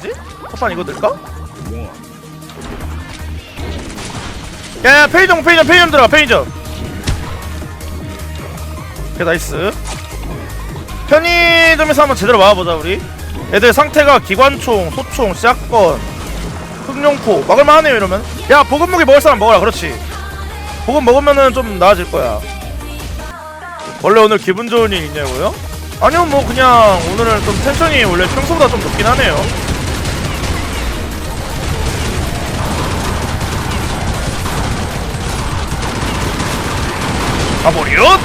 되지? 첫판 이거 들까? 야야 페이점 페이점 페이점 들어가 페이점 오케이 나이스. 편의점에서 한번 제대로 막아보자 우리. 애들 상태가 기관총, 소총, 샷건 흑룡포 막을만하네요 이러면. 야 보급무기 먹을 사람 먹어라 그렇지. 보급 먹으면은 좀 나아질 거야. 원래 오늘 기분 좋은 일 있냐고요? 아니요 뭐 그냥 오늘은 좀 텐션이 원래 평소보다 좀 높긴 하네요 가보리옷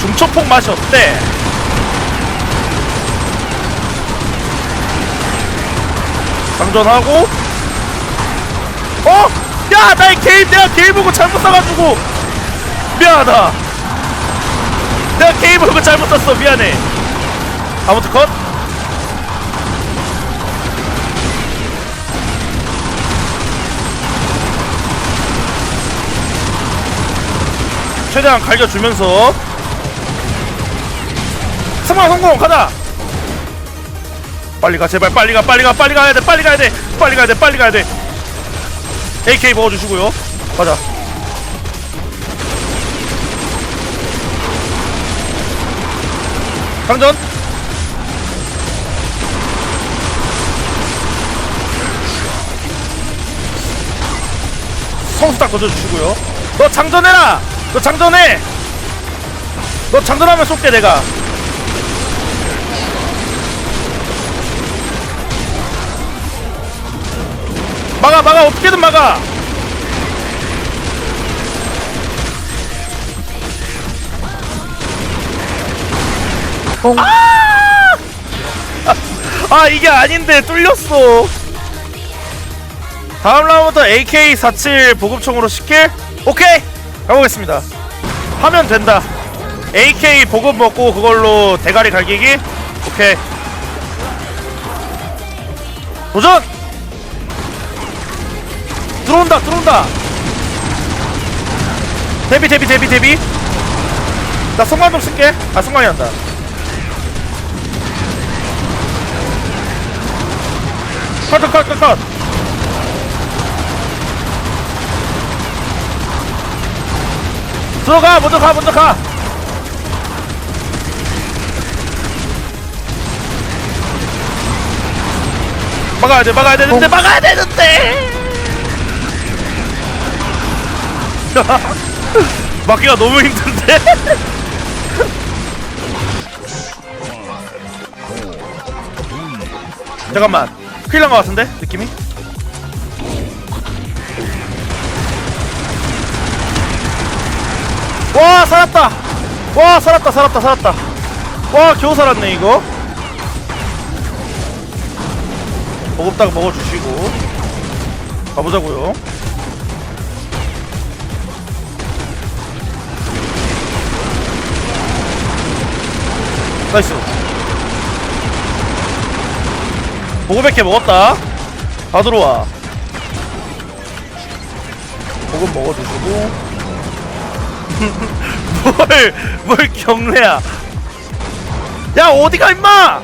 중초폭 맛이 어때? 장전하고 어? 야! 나의 게임 내가 게임 보고 잘못 써가지고 미안하다 내가 게임 보고 잘못 썼어 미안해 아무튼 컷 최대한 갈겨주면서. 승마 성공 가자! 빨리 가 제발. 빨리 가 빨리 가 빨리 가야 돼 빨리 가야 돼 빨리 가야 돼 빨리 가야 돼. AK 먹어주시고요. 가자. 장전. 성수 딱 던져주시고요. 너 장전해라 너 장전해! 너 장전하면 쏠게 내가. 막아 막아 어떻게든 막아! 아! 아 이게 아닌데 뚫렸어. 다음 라운드부터 AK47 보급총으로 시킬 오케이 가보겠습니다. 하면 된다. AK 보급 먹고 그걸로 대가리 갈기기? 오케이. 도전! 들어온다 들어온다! 데비 데비 데비 데비 나 성광 좀 쓸게. 아 성광이 난다. 컷컷컷컷 들어가 먼저 가 먼저 가. 막아야 돼 막아야 되는데 막아야 되는데. 막기가 너무 힘든데? 잠깐만 큰일 난 것 같은데 느낌이 와 살았다. 와 살았다 살았다 살았다. 와 겨우 살았네 이거. 먹었다가 먹어주시고. 가보자고요. 나이스. 보고백해 먹었다. 다 들어와. 보급 먹어주시고 뭘, 뭘 경례야? 야 어디가 임마?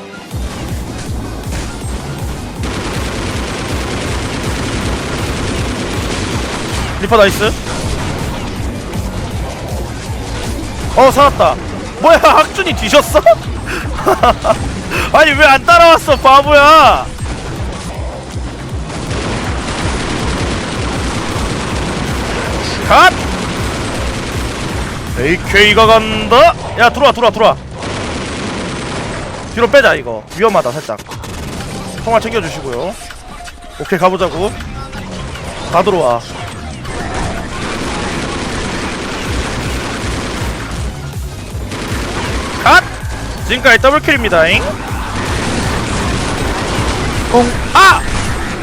리퍼 나이스. 어 살았다. 뭐야 학준이 뒤졌어? 아니 왜 안 따라왔어 바보야? 갓 AK가 간다. 야 들어와 들어와 들어와. 뒤로 빼자 이거. 위험하다 살짝. 통화 챙겨주시고요. 오케이 가보자고. 다 들어와. 갓! 지금까지 더블킬입니다잉. 아!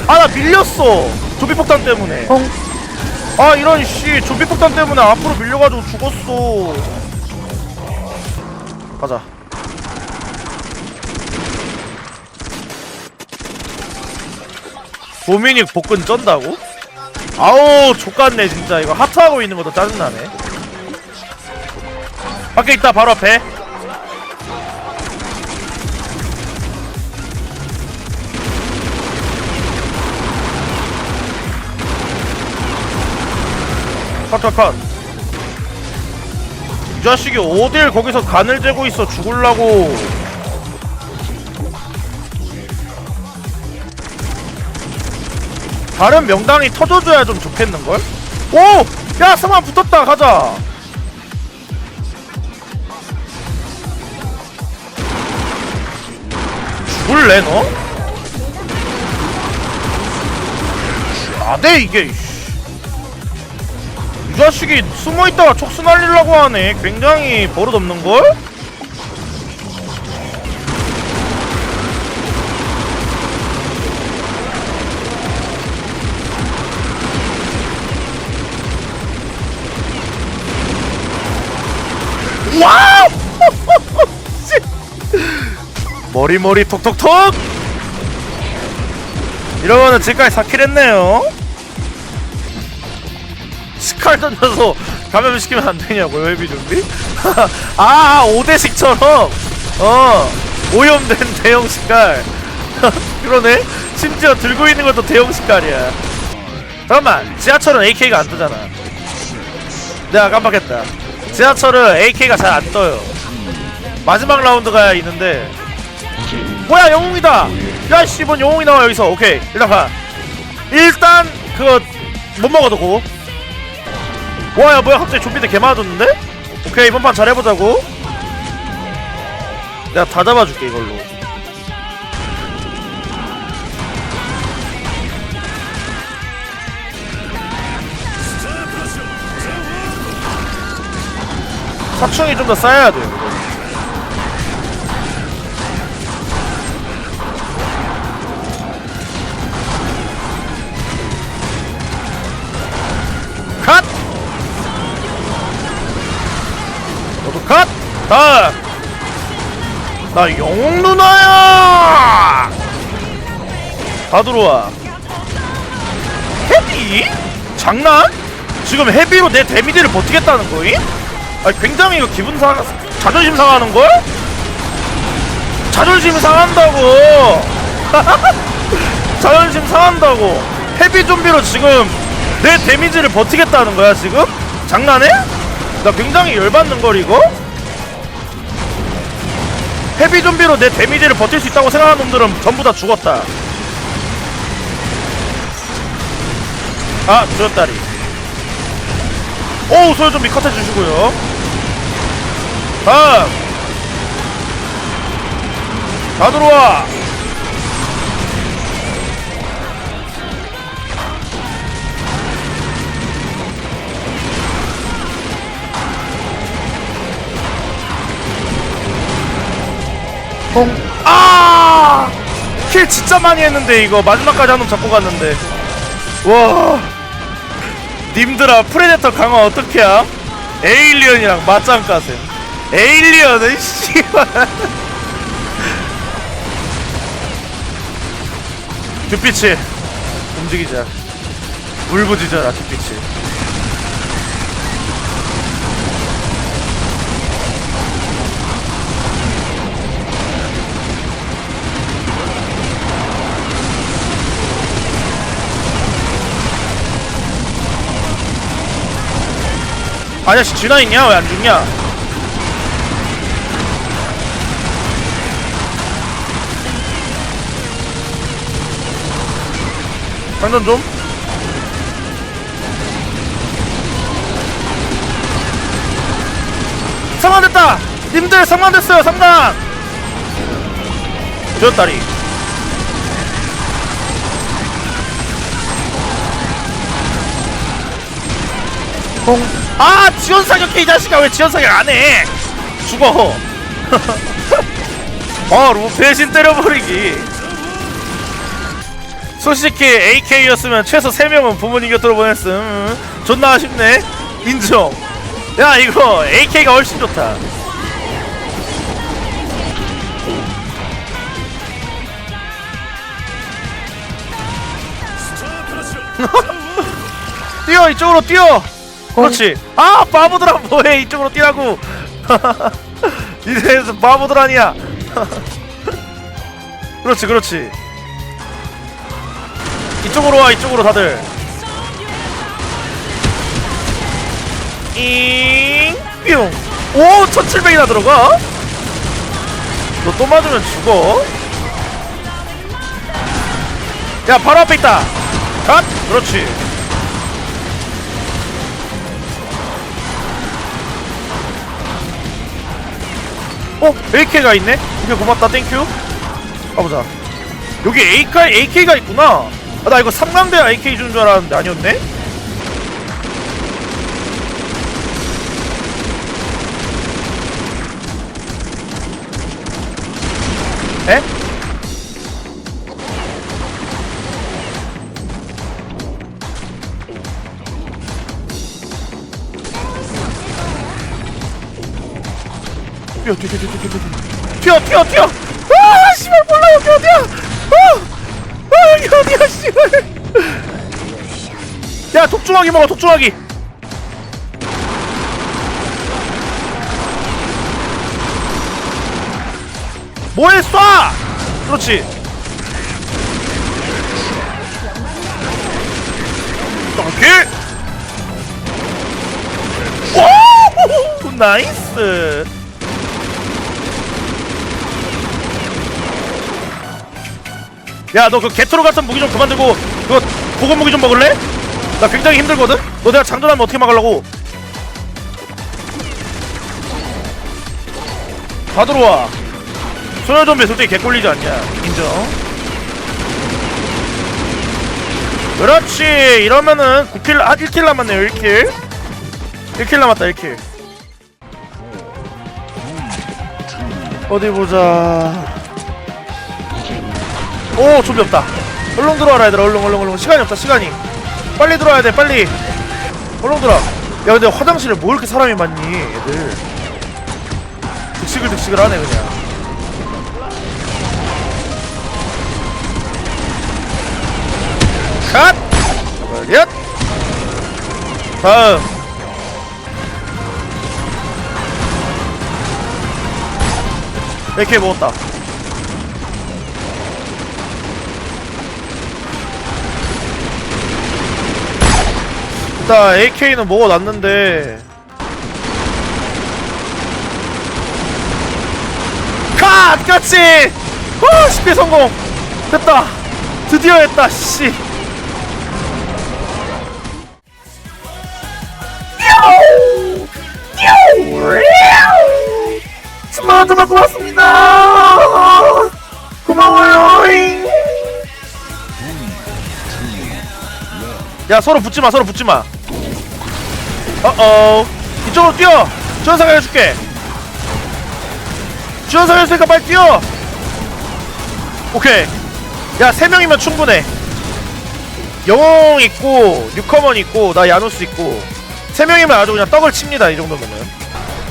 아 나 밀렸어. 조비폭탄 때문에 아 이런 씨 조비폭탄 때문에 앞으로 밀려가지고 죽었어. 가자. 도미닉 복근 쩐다고? 아우 족같네 진짜. 이거 하트하고 있는 것도 짜증나네. 밖에 있다 바로 앞에 컷컷컷 이 자식이 어딜 거기서 간을 재고 있어 죽을라고 다른 명당이 터져줘야 좀 좋겠는걸? 오! 야 승환 붙었다 가자 죽을래 너? 안돼 이게 자식이 숨어있다가 촉수 날리려고 하네 굉장히 버릇없는걸? 와우! 머리 머리 톡톡톡! 이러면은 지금까지 4킬 했네요 스칼 던져서 감염시키면 안 되냐고요 회비 준비? 아 5대식처럼! 어 오염된 대형 식칼. 그러네? 심지어 들고 있는 것도 대형 식칼이야. 잠깐만 지하철은 AK가 안 뜨잖아. 내가 깜빡했다. 지하철은 AK가 잘 안 떠요. 마지막 라운드가 있는데. 뭐야 영웅이다! 야씨 뭔 영웅이 나와 여기서. 오케이 일단 가. 일단 그거 못 먹어도 고 와야 뭐야 갑자기 좀비들 개 많아졌는데? 오케이 이번 판 잘해보자고 내가 다 잡아줄게 이걸로 사충이 좀 더 쌓여야 돼 컷! 컷! 다음! 나 영웅 누나야! 다 들어와 헤비? 장난? 지금 헤비로 내 데미지를 버티겠다는 거임? 아니 굉장히 이거 기분 상 자존심 상하는 걸? 자존심 상한다고 자존심 상한다고 헤비 좀비로 지금 내 데미지를 버티겠다는 거야 지금? 장난해? 나 굉장히 열받는 걸 이거? 헤비 좀비로 내 데미지를 버틸 수 있다고 생각하는 놈들은 전부 다 죽었다. 아 조였다리. 오 소요 좀비 컷 해 주시고요. 다음. 다 들어와 아! 킬 진짜 많이 했는데 이거 마지막까지 한 놈 잡고 갔는데. 와. 님들아 프레데터 강화 어떻게 함? 에일리언이랑 맞짱 까셈 에일리언은 씨발. 듀피치. 움직이자. 울부짖어라 아저씨 진화 있냐? 왜 안 죽냐? 장전 좀. 상관됐다! 님들 상관됐어요 상관! 저 다리 공. 아 지원 사격해 이 자식아 왜 지원 사격 안 해? 죽어. 바로 배신 때려버리기. 솔직히 AK였으면 최소 3명은 부모님 곁으로 보냈음. 음, 존나 아쉽네. 인정. 야 이거 AK가 훨씬 좋다. 뛰어 이쪽으로 뛰어. 그렇지. 아 바보들아 뭐해 이쪽으로 뛰라고. 이래서 바보들 아니야. 그렇지 그렇지. 이쪽으로 와 이쪽으로 다들. 잉, 뿅. 오, 1700이나 들어가? 너 또 맞으면 죽어. 야, 바로 앞에 있다. 갓! 그렇지. 어? AK가 있네? 이게 고맙다, 땡큐. 가보자. 여기 AK, AK가 있구나. 아, 나 이거 3강대 AK 주는 줄 알았는데 아니었네? 에? 뛰어 뛰어 뛰어 뛰어 뛰어 뛰어. 뛰어 뛰어 아 씨발 몰라 여기 어디야 아, 아 여기 어디야 씨발. 야 독중하기 먹어 독중하기 뭐해 쏴! 그렇지. 오케이. 오! 나이스 야 너 그 개트로 같은 무기 좀 그만 들고 그거 고급 무기 좀 먹을래? 나 굉장히 힘들거든? 너 내가 장전하면 어떻게 막으려고? 다 들어와. 소녀 좀비 솔직히 개꿀리지 않냐? 인정. 그렇지. 이러면은 9킬 아 1킬 남았네요 1킬. 1킬 남았다 1킬. 어디 보자 오 좀비 없다. 얼른 들어와라 얘들아. 얼른 얼른 얼른. 시간이 없다 시간이. 빨리 들어와야 돼 빨리. 얼른 들어와. 야 근데 화장실에 뭐 이렇게 사람이 많니 얘들? 득식을 득식을 하네 그냥. 컷! 엿! 다음. AK 먹었다 일단 AK는 먹어놨는데 컷! 그렇지! 후! 10개 성공! 됐다! 드디어 했다 씨 스마트만 고맙습니다 고마워요 야 서로 붙지마 서로 붙지마 어어 이쪽으로 뛰어. 주연상 해줄게. 주연상 해줬으니까 빨리 뛰어. 오케이. 야세 명이면 충분해. 영웅 있고 뉴커먼 있고 나 야누스 있고. 세 명이면 아주 그냥 떡을 칩니다 이 정도면은.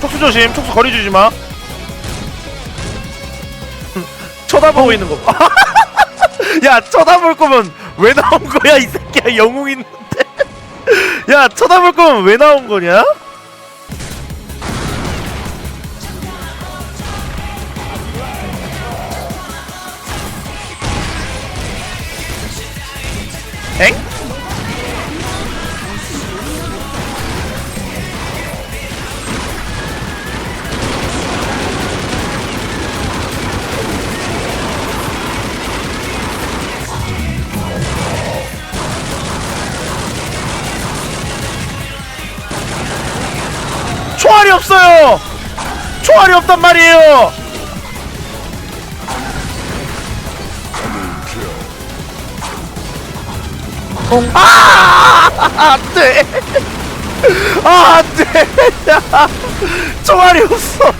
촉수 조심. 촉수 거리 주지 마. 쳐다보고 있는 거 봐. 야 쳐다볼 거면 왜 나온 거야 이 새끼야? 영웅 있는데 야 쳐다볼 거면 왜 나온 거냐 엥? 없어요. 총알이 없단 말이에요. 아 안돼. 아 안돼. 총알이 없어